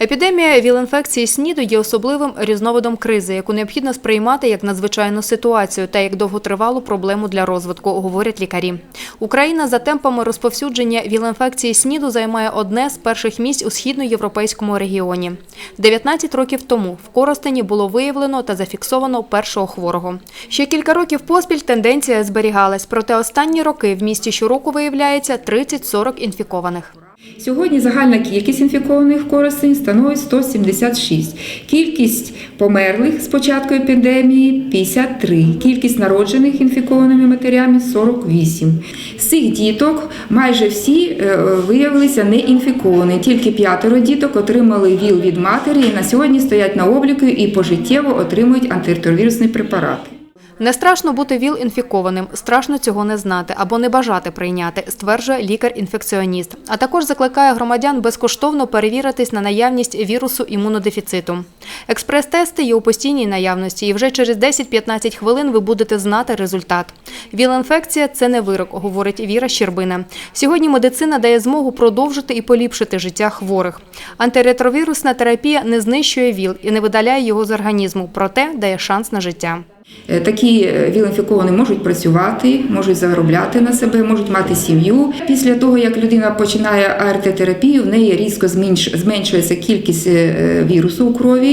Епідемія віл-інфекції СНІДу є особливим різновидом кризи, яку необхідно сприймати як надзвичайну ситуацію та як довготривалу проблему для розвитку, говорять лікарі. Україна за темпами розповсюдження віл-інфекції СНІДу займає одне з перших місць у східноєвропейському регіоні. 19 років тому в Коростені було виявлено та зафіксовано першого хворого. Ще кілька років поспіль тенденція зберігалась, проте останні роки в місті щороку виявляється 30-40 інфікованих. Сьогодні загальна кількість інфікованих в Коростені становить 176. Кількість померлих з початку епідемії 53. Кількість народжених інфікованими матерями 48. З цих діток майже всі е, виявилися неінфіковані. Тільки п'ятеро діток отримали ВІЛ від матері і на сьогодні стоять на обліку і пожиттєво отримують антиретровірусні препарати. Не страшно бути ВІЛ-інфікованим, страшно цього не знати або не бажати прийняти, стверджує лікар-інфекціоніст. А також закликає громадян безкоштовно перевіритись на наявність вірусу імунодефіциту. Експрес-тести є у постійній наявності, і вже через 10-15 хвилин ви будете знати результат. ВІЛ-інфекція – це не вирок, говорить Віра Щербина. Сьогодні медицина дає змогу продовжити і поліпшити життя хворих. Антиретровірусна терапія не знищує ВІЛ і не видаляє його з організму, проте дає шанс на життя. Е, Такі е, віл-інфіковані можуть працювати, можуть заробляти на себе, можуть мати сім'ю. Після того, як людина починає АРТ-терапію, в неї різко зменш- зменшується кількість е, вірусу у крові,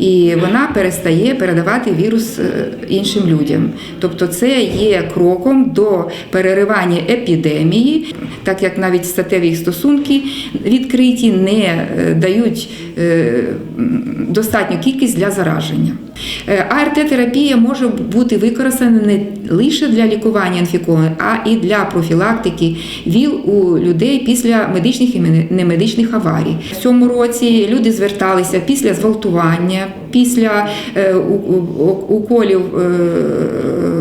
і вона перестає передавати вірус іншим людям. Тобто, це є кроком до переривання епідемії, так як навіть статеві стосунки відкриті не дають достатню кількість для зараження. Е, АРТ-терапія може бути використана не лише для лікування інфікованих, а і для профілактики ВІЛ у людей після медичних і немедичних аварій. В цьому році люди зверталися після зґвалтування, після е, уколів е,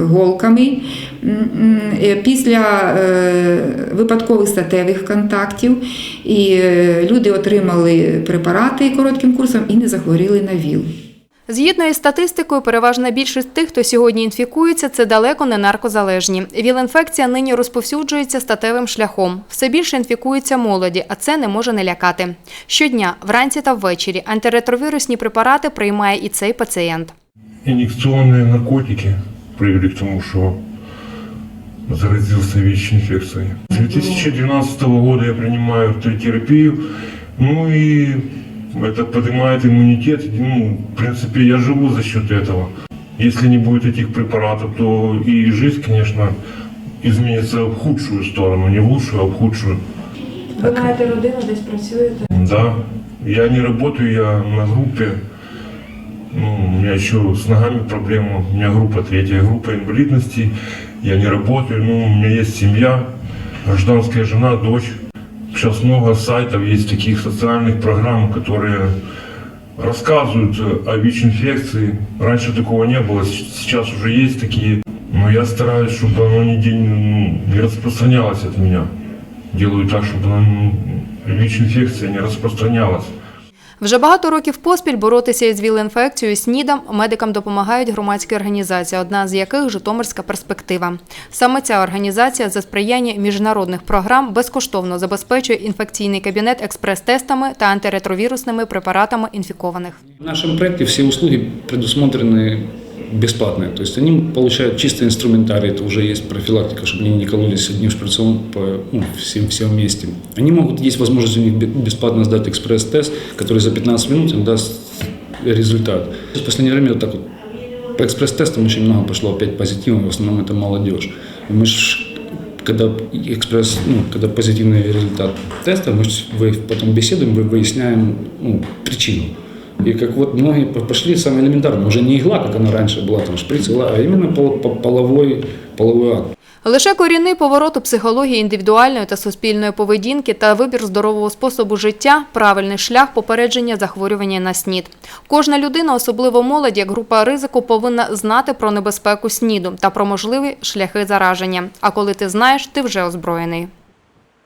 голками, після випадкових статевих контактів. І люди отримали препарати коротким курсом і не захворіли на ВІЛ. Згідно із статистикою, переважна більшість тих, хто сьогодні інфікується, це далеко не наркозалежні. ВІЛ-інфекція нині розповсюджується статевим шляхом. Все більше інфікується молоді, а це не може не лякати. Щодня, вранці та ввечері, антиретровірусні препарати приймає і цей пацієнт. Инъекционные наркотики привели к тому, что заразился ВИЧ-инфекцией. С 2012 года я принимаю терапию, ну и это поднимает иммунитет. Ну, в принципе, я живу за счет этого. Если не будет этих препаратов, то и жизнь, конечно, изменится в худшую сторону, не в лучшую, а в худшую. Ви маєте родину, десь працюєте? Да, я не работаю, я на группе. Ну, у меня еще с ногами проблема. У меня группа третья, группа инвалидности. Я не работаю, ну, у меня есть семья, гражданская жена, дочь. Сейчас много сайтов есть таких социальных программ, которые рассказывают о ВИЧ-инфекции. Раньше такого не было, с- сейчас уже есть такие. Но я стараюсь, чтобы оно нигде ну, не распространялось от меня. Делаю так, чтобы оно, ну, ВИЧ-инфекция не распространялась. Вже багато років поспіль боротися із ВІЛ-інфекцією СНІДом медикам допомагають громадські організації, одна з яких Житомирська перспектива. Саме ця організація за сприяння міжнародних програм безкоштовно забезпечує інфекційний кабінет експрес-тестами та антиретровірусними препаратами інфікованих. В нашому проєкті всі услуги предусмотрены бесплатные. То есть они получают чисто инструментарий, это уже есть профилактика, чтобы они не кололись одним шприцом по ну, всем, всем вместе. Они могут, есть возможность у них бе- бесплатно сдать экспресс-тест, который за 15 минут им даст результат. В последнее время вот так вот по экспресс-тестам очень много пошло опять позитива, в основном это молодежь. Мы ж, когда экспресс, ну, когда позитивный результат теста, мы потом беседуем, вы- выясняем ну, причину. И как вот многие пошли самое элементарное, уже не игла, как она раньше была, там шприц, игла, а именно половой, половой акт. Лише корінний поворот у психології індивідуальної та суспільної поведінки та вибір здорового способу життя – правильний шлях попередження захворювання на СНІД. Кожна людина, особливо молодь, як група ризику, повинна знати про небезпеку СНІДу та про можливі шляхи зараження. А коли ти знаєш, ти вже озброєний.